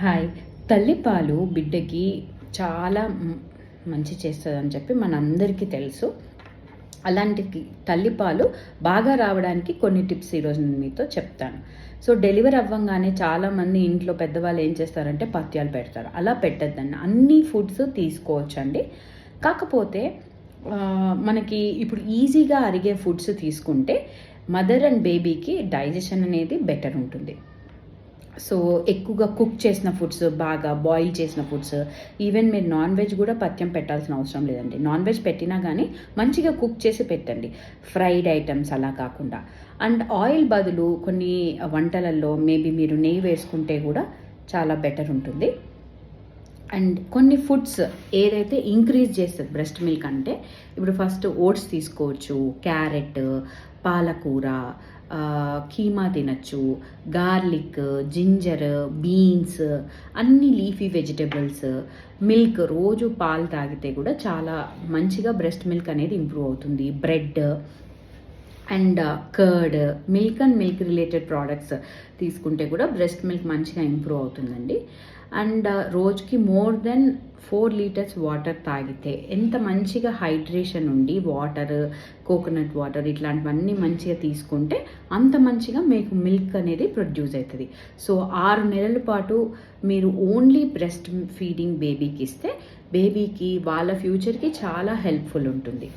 Hi. తల్లిపాలు బిడ్డకి చాలా మంచి చేస్తుందని చెప్పి మనందరికీ తెలుసు. అలాంటి తల్లిపాలు బాగా రావడానికి కొన్ని టిప్స్ ఈరోజు నేను మీతో చెప్తాను. సో డెలివరీ అవ్వంగానే చాలామంది ఇంట్లో పెద్దవాళ్ళు ఏం చేస్తారంటే పత్యాలు పెడతారు. అలా పెట్టద్దండి. అన్ని ఫుడ్స్ తీసుకోవచ్చండి. కాకపోతే మనకి ఇప్పుడు ఈజీగా అరిగే ఫుడ్స్ తీసుకుంటే మదర్ అండ్ బేబీకి డైజెషన్ అనేది బెటర్ ఉంటుంది. సో ఎక్కువగా కుక్ చేసిన ఫుడ్స్ బాగా బాయిల్ చేసిన ఫుడ్స్ ఈవెన్ మీరు నాన్ వెజ్ కూడా పథ్యం పెట్టాల్సిన అవసరం లేదండి. నాన్ వెజ్ పెట్టినా కానీ మంచిగా కుక్ చేసి పెట్టండి. ఫ్రైడ్ ఐటమ్స్ అలా కాకుండా. అండ్ ఆయిల్ బదులు కొన్ని వంటలలో మేబీ మీరు నెయ్యి వేసుకుంటే కూడా చాలా బెటర్ ఉంటుంది. అండ్ కొన్ని ఫుడ్స్ ఏదైతే ఇంక్రీజ్ చేస్తుంది బ్రెస్ట్ మిల్క్ అంటే ఇప్పుడు ఫస్ట్ ఓట్స్ తీసుకోవచ్చు క్యారెట్ పాలకూర కీమా తినచ్చు గార్లిక్ జింజర్ బీన్స్ అన్ని లీఫీ వెజిటబుల్స్ మిల్క్ రోజు పాలు తాగితే కూడా చాలా మంచిగా బ్రెస్ట్ మిల్క్ అనేది ఇంప్రూవ్ అవుతుంది. Bread and curd milk and milk related products తీసుకుంటే కూడా బ్రెస్ట్ మిల్క్ మంచిగా ఇంప్రూవ్ అవుతుందండి. అండ్ రోజుకి more than four litres water తాగితే ఎంత మంచిగా హైడ్రేషన్ ఉండి వాటర్ కోకోనట్ వాటర్ ఇట్లాంటివన్నీ మంచిగా తీసుకుంటే అంత మంచిగా మీకు మిల్క్ అనేది ప్రొడ్యూస్ అవుతుంది. సో ఆరు నెలల పాటు మీరు ఓన్లీ బ్రెస్ట్ ఫీడింగ్ బేబీకి ఇస్తే బేబీకి వాళ్ళ ఫ్యూచర్కి చాలా హెల్ప్ఫుల్ ఉంటుంది.